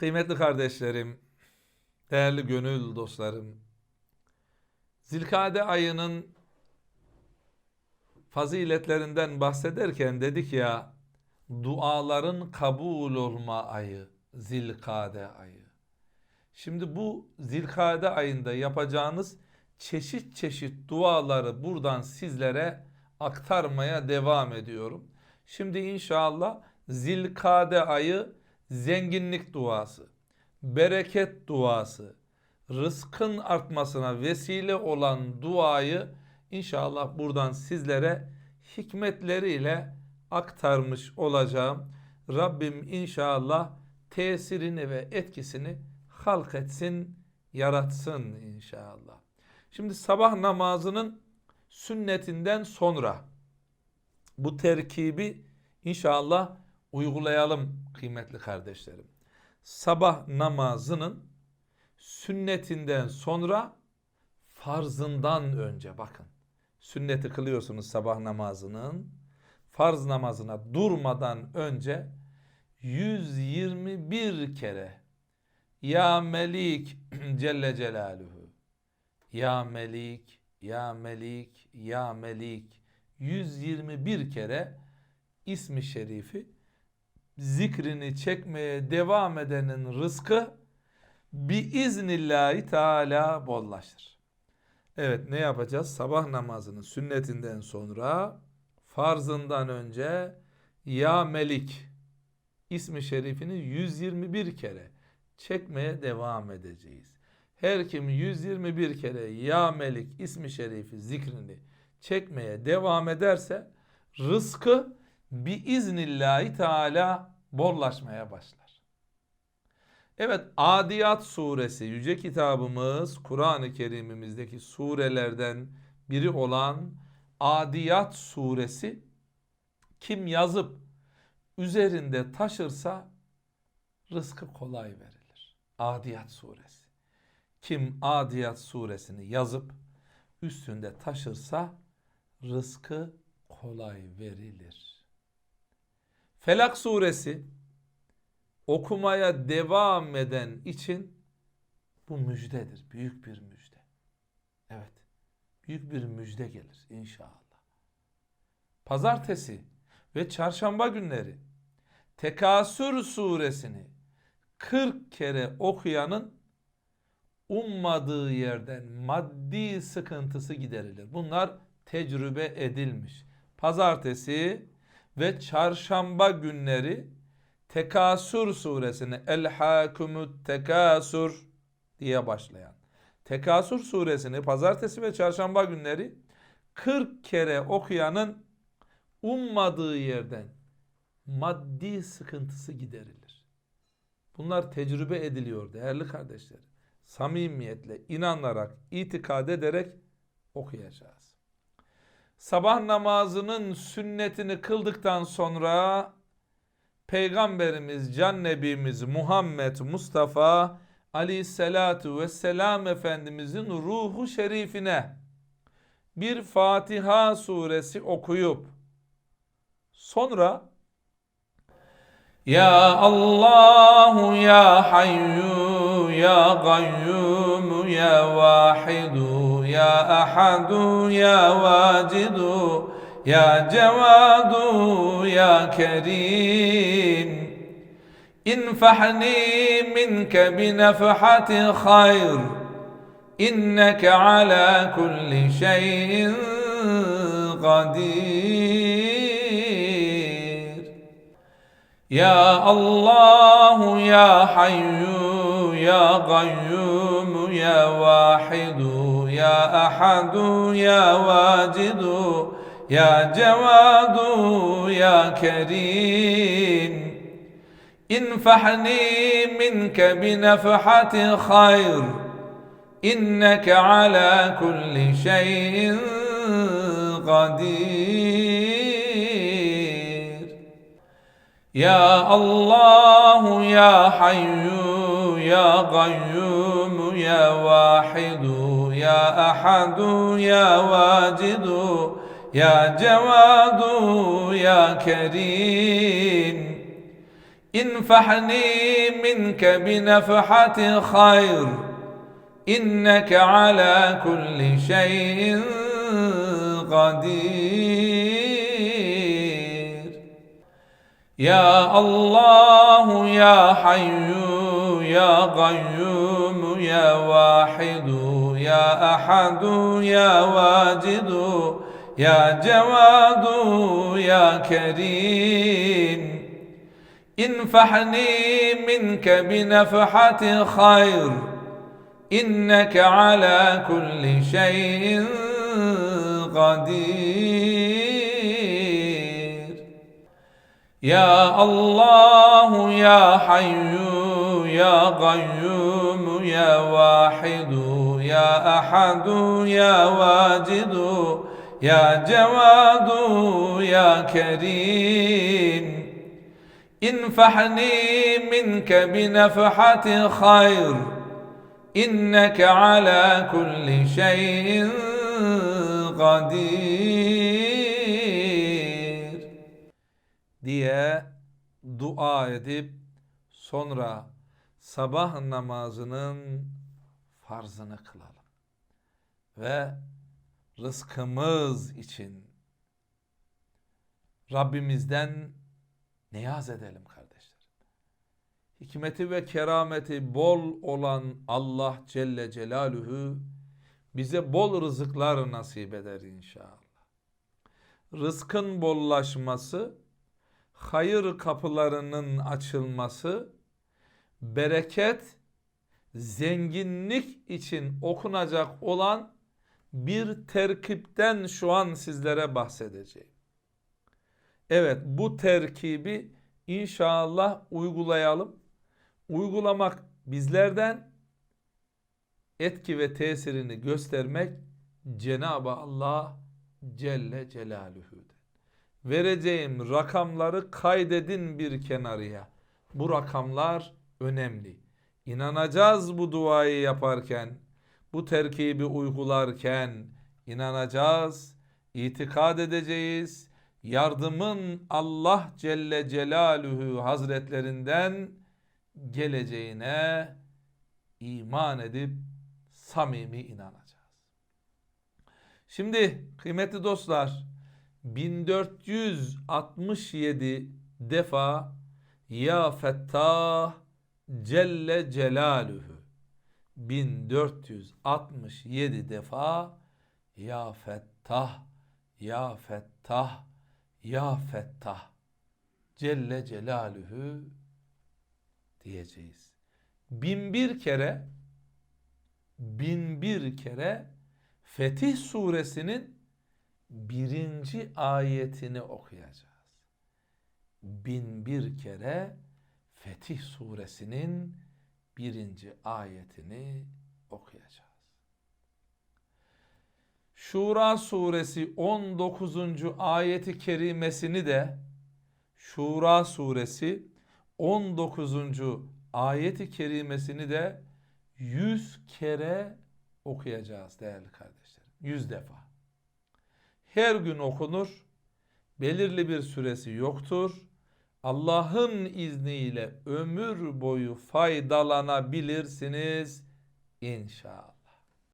Kıymetli kardeşlerim, değerli gönül dostlarım, Zilkade ayının faziletlerinden bahsederken dedik ya, duaların kabul olma ayı, Zilkade ayı. Şimdi bu Zilkade ayında yapacağınız çeşit çeşit duaları buradan sizlere aktarmaya devam ediyorum. Şimdi inşallah Zilkade ayı zenginlik duası, bereket duası, rızkın artmasına vesile olan duayı inşallah buradan sizlere hikmetleriyle aktarmış olacağım. Rabbim inşallah tesirini ve etkisini halk etsin, yaratsın inşallah. Şimdi sabah namazının sünnetinden sonra bu terkibi inşallah uygulayalım kıymetli kardeşlerim. Sabah namazının sünnetinden sonra farzından önce bakın. Sünneti kılıyorsunuz sabah namazının. Farz namazına durmadan önce 121 kere Ya Melik Celle Celaluhu Ya Melik Ya Melik Ya Melik 121 kere ismi şerifi zikrini çekmeye devam edenin rızkı biiznillahi teala bollaşır. Evet ne yapacağız? Sabah namazının sünnetinden sonra farzından önce Ya Melik ismi şerifini 121 kere çekmeye devam edeceğiz. Her kim 121 kere Ya Melik ismi şerifi zikrini çekmeye devam ederse rızkı biiznillahi teala bollaşmaya başlar. Evet Adiyat suresi yüce kitabımız Kur'an-ı Kerim'imizdeki surelerden biri olan Adiyat suresi kim yazıp üzerinde taşırsa rızkı kolay verilir. Adiyat suresi. Kim Adiyat suresini yazıp üstünde taşırsa rızkı kolay verilir. Felak suresi okumaya devam eden için bu müjdedir. Büyük bir müjde. Evet. Büyük bir müjde gelir inşallah. Pazartesi ve çarşamba günleri Tekasür suresini 40 kere okuyanın ummadığı yerden maddi sıkıntısı giderilir. Bunlar tecrübe edilmiş. Pazartesi ve çarşamba günleri Tekasür suresini El Hakumut Tekasür diye başlayan Tekasür suresini pazartesi ve çarşamba günleri 40 kere okuyanın ummadığı yerden maddi sıkıntısı giderilir. Bunlar tecrübe ediliyor değerli kardeşlerim. Samimiyetle, inanarak, itikad ederek okuyacağız. Sabah namazının sünnetini kıldıktan sonra Peygamberimiz, Can Nebimiz Muhammed Mustafa Aleyhisselatu Vesselam Efendimizin ruhu şerifine bir Fatiha suresi okuyup sonra Ya Allah Ya Hayyu Ya Gayyum Ya Vahidu Ya Ahadu Ya Vacidu Ya Cevadu Ya Kerim انفحني منك بنفحة خير إنك على كل شيء قدير. يا الله يا حي يا قيوم يا واحد. يا أحد يا واجد يا جواد يا كريم. انفحني منك بنفحة خير إنك على كل شيء قدير. يا الله يا حي يا قيوم يا واحد يا أحد يا واجد يا جواد يا كريم. انفحني منك بنفحة خير إنك على كل شيء قدير. يا الله يا حي يا قيوم يا واحد يا أحد يا واجد يا جواد يا كريم. انفحني منك بنفحة خير إنك على كل شيء قدير. يا الله يا حي يا قيوم يا واحد يا أحد يا واجد يا جواد يا كريم انفحني منك بنفحة خير إنك على كل شيء قدير diye dua edip sonra sabah namazının farzını kılalım. Ve rızkımız için Rabbimizden niyaz edelim kardeşler. Hikmeti ve kerameti bol olan Allah Celle Celaluhu bize bol rızıklar nasip eder inşallah. Rızkın bollaşması, hayır kapılarının açılması, bereket, zenginlik için okunacak olan bir terkipten şu an sizlere bahsedeceğim. Evet bu terkibi inşallah uygulayalım. Uygulamak bizlerden etki ve tesirini göstermek Cenab-ı Allah Celle Celaluhu'den. Vereceğim rakamları kaydedin bir kenarıya. Bu rakamlar önemli. İnanacağız bu duayı yaparken, bu terkibi uygularken inanacağız, itikad edeceğiz. Yardımın Allah Celle Celaluhu Hazretlerinden geleceğine iman edip samimi inanacağız. Şimdi kıymetli dostlar 1467 defa Ya Fettah Celle Celaluhu 1467 defa Ya Fettah Ya Fettah Ya Fettah Celle Celaluhu diyeceğiz. Bin bir kere bin bir kere Fetih suresinin birinci ayetini okuyacağız. Bin bir kere Fetih suresinin birinci ayetini okuyacağız. Şura suresi 19. ayeti kerimesini de Şura suresi 19. ayeti kerimesini de 100 kere okuyacağız değerli kardeşlerim. 100 defa. Her gün okunur. Belirli bir süresi yoktur. Allah'ın izniyle ömür boyu faydalanabilirsiniz inşallah.